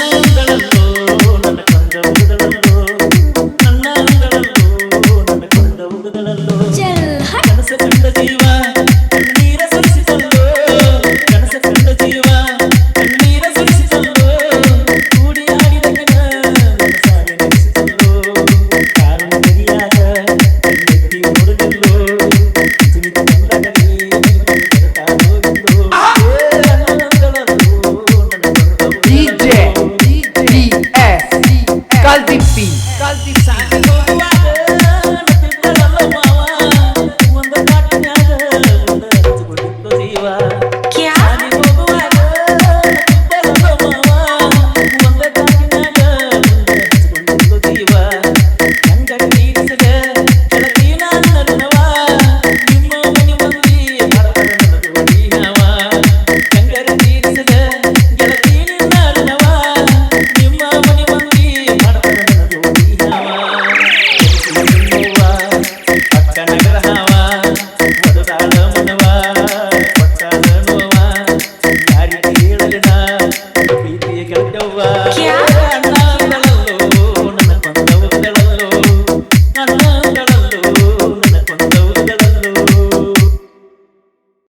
ನನ್ನ ಕಂದ ಉಗದಳಲ್ಲೋ ನನ್ನ ಕಂದ ಉಗದಳಲ್ಲೋ ನನ್ನ ಕಂದ ಉಗದಳಲ್ಲೋ Cause the time go by.